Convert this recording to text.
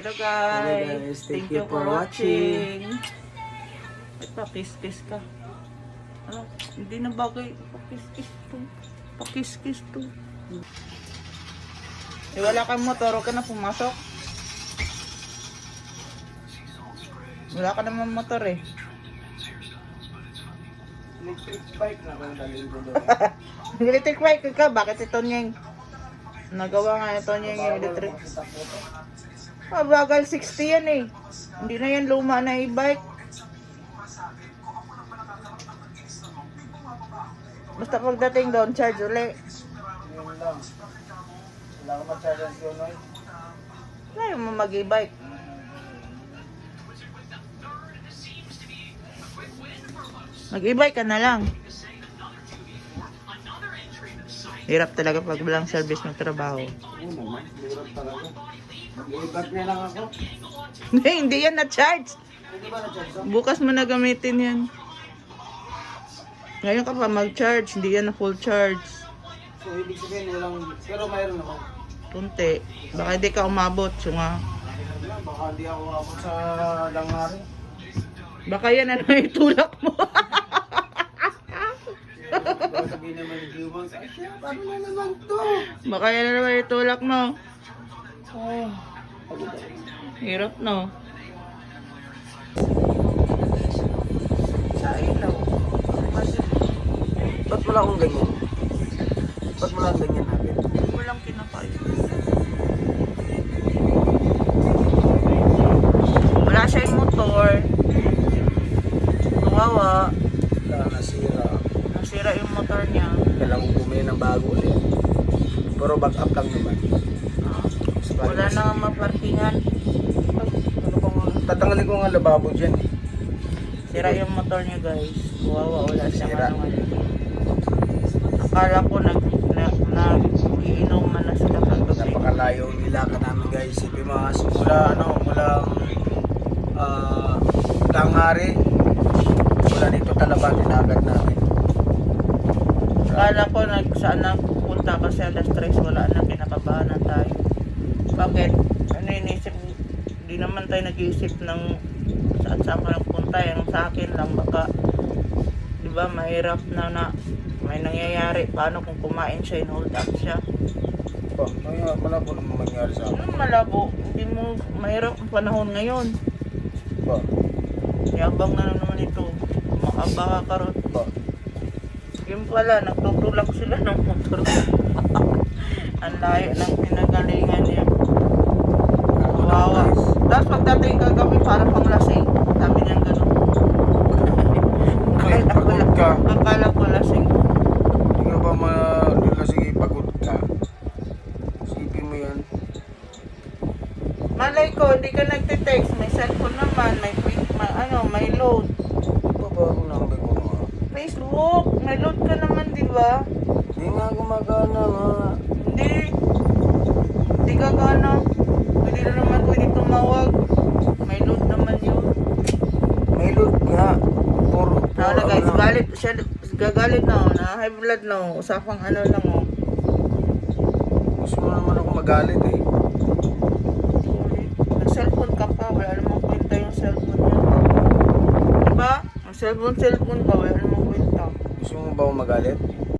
Hello guys. Hello guys. Thank, you for watching. Ay, pakis-kis ka. Ano? Hindi na bagay. Pakis-kis to. Pakis-kis to. Eh, wala kang motor. Huwag ka na pumasok. Wala ka naman motor eh. Electric bike na kung dalhin ko doon. Electric bike ka. Bakit ito niyang nagawa nga ito niyang electric? Ah, bagal 60 yan eh. Hindi na yan luma na e-bike. Basta pagdating doon, charge uli. Yun lang. Ko ma-charge ang Sionoy. Kaya mo mag-e-bike. Mag-e-bike ka na lang. Hirap talaga pag walang service ng trabaho. Oo naman. Hirap talaga. Mag-ibat na lang ako. Hindi, hindi yan na-charge. Bukas mo na gamitin yan. Ngayon ka pa mag-charge, hindi yan na full charge. So, ibig sabihin walang... Pero mayroon naman. Kunti. Baka hindi ka umabot. So nga. Wala, Baka hindi ako abot sa langari. Baka yan ano itulak mo. Sabihin naman ni Jumang, ay siya, paano na naman to? Baka yan na naman itulak mo. Oh. Hirap no. Sa ilaw. Ba't wala akong ganyan? Ba't wala akong ganyan natin? Walang kinakain. Wala siya yung motor. Kawawa. Wala, nasira. Nasira yung motor niya. Kailangan bumili ng bago ulit. Pero back up lang naman. Ah, Wala na nga maparkingan. Ano tatanggalin ko nga lababo dyan eh. Sira yung motor niya guys. Kawawa. Wala siyang Sira. ano. Akala ko nag, na, nag iinuman na sila kagabi. Napakalayo ang nilakad namin guys. Isipin mo, mula ano, mula ah Tangari. Mula dito Talaban nilakad namin. Akala ko nag, saan na pupunta kasi alas 3 wala na kinakabahan na tayo. Bakit? Ano inisip? Hindi naman tayo nag-iisip ng saan saan ka nagpunta. Yung sa akin lang baka, di ba, mahirap na na may nangyayari. Paano kung kumain siya, in-hold up siya? Pa, may malabo naman mangyari sa akin. Ano malabo? Hindi mo, mahirap ang panahon ngayon. Pa, Yabang na naman ito. Makabaka ka ron. pa. Yung pala, nagtutulak sila ng motor. Ang layo ng pinagalingan niya. Kawawa. Tapos pagdating kagabi, parang pang lasing. Sabi niya gano'n. Okay, Akala ko, pagod ka. akala ko lasing. Hindi ka ba ma... Hindi ka sige, pagod ka. Isipin mo yan. Malay ko, hindi ka nagtitext. May cellphone naman, may, quick- may ano, may load. Ba ba ang number ko nga? Facebook, may load ka naman, di ba? Hindi nga gumagana nga. Hindi. Hindi ka gana. Pwede na naman, pwede tumawag. May load naman yun. May load nga. Puro, Tao na guys, ano. galit siya, gagalit na oh, na high blood na oh. Usapang ano lang oh. Gusto mo naman ako magalit eh. Nag-cellphone ka pa, wala namang kwenta yung cellphone niya. Diba? Ang cellphone, cellphone ka, wala namang kwenta. Gusto mo ba ako magalit?